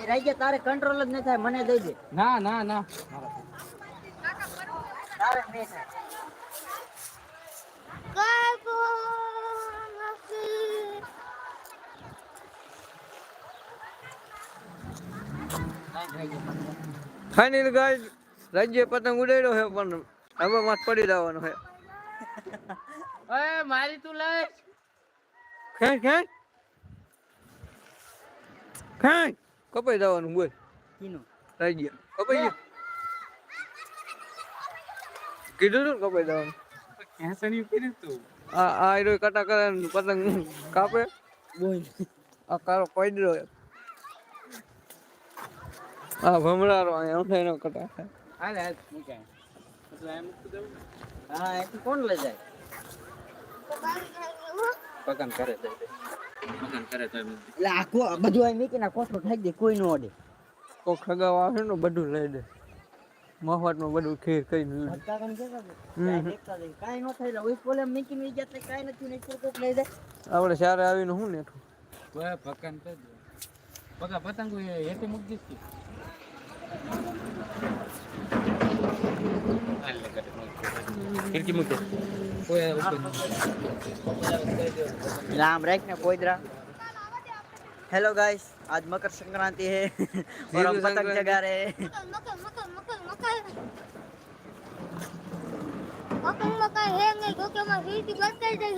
એ રાજ્ય તારે કંટ્રોલ જ નહીં થાય મને દઈ દે ના ના ના. તારે નહીં થાય. ફાઇનલ રાજ્ય પતંગ ઉડાડ્યો છે પણ હવે માથ પડી જવાનો છે. એ મારી તું લઈશ ખેંચ ખેંચ. ખેંચ કપાઈ જવાનું બોલ. થઈ રાજ્ય કપાઈ ગયું? કીધું તું ને કપાઈ જવાનું? ખેંચણી કરી તું. આ આ હીરો કટા કરે પતંગ કાપે. બોલ. આ કારો પડ્યો આ ભમરારો અહીંયા ઊંઠાઈનો કટા ખાય. હાલ હાલ મૂકાય હા એથી કોણ લઈ જાય? પગન કરે દઈ દે પગન કરે તો એમ એટલે આખું આ બધું અહીં મૂકીને કોઠો થઈ દે કોઈ નો અડે કોક ખગાવા આવે ને બધું લઈ દે મફતમાં બધું ખીર કરીને લઈ લે. કાકાને કહેતા હતા, હમ. કાંઈ દેખતા નહીં, કાંઈ ન થાય ઓય પોલે મૂકીને વહી ગયા તો કાંઈ નથી ને એક કોક લઈ જાય આપણે સારે આવીને શું નેઠું ઓય પગન કરી દે પગા પતંગ હેઠે મૂકી દીધી હાલ લે કરે ખિડકી મૂકે કોઈ ઉપર રામ રાખ ને કોઈદરા हेलो गाइस आज मकर संक्रांति है और हम मकर पतंग संक्रांति। जगा रहे हैं મકર મકર મકર મકર મકર મકર હે નહીં તો કે માં હીટી બતાઈ જાય